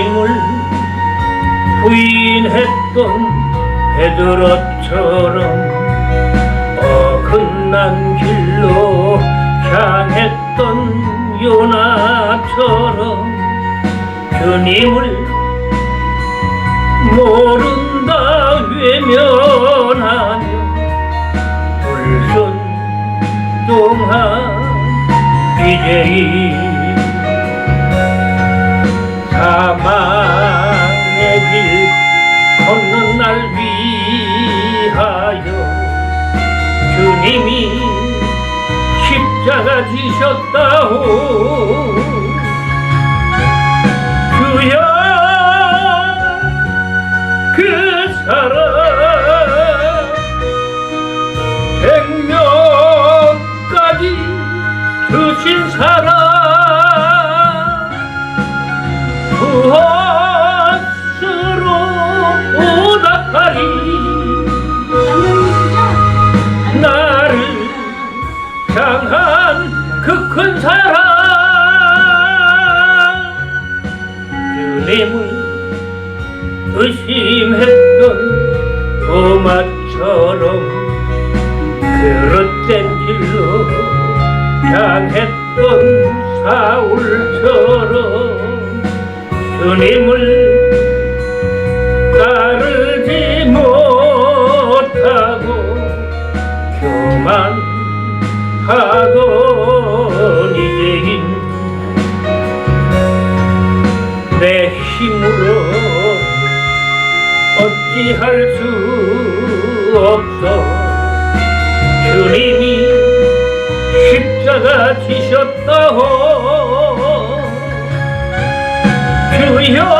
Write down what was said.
하나님을 부인했던 베드로처럼 어긋난 길로 향했던 요나처럼 주님을 모른다 외면하며 불순종한 이제 이 주님이 십자가 지셨다오. 주여 그 사랑 백명까지 주신 사랑. 무엇 의심했던 도마처럼 그릇된 길로 향했던 사울처럼 주님을 따르지 못하고 교만하던 이제인 내 힘으로 어찌할 수 없어. 주님이 십자가 지셨다고. 주여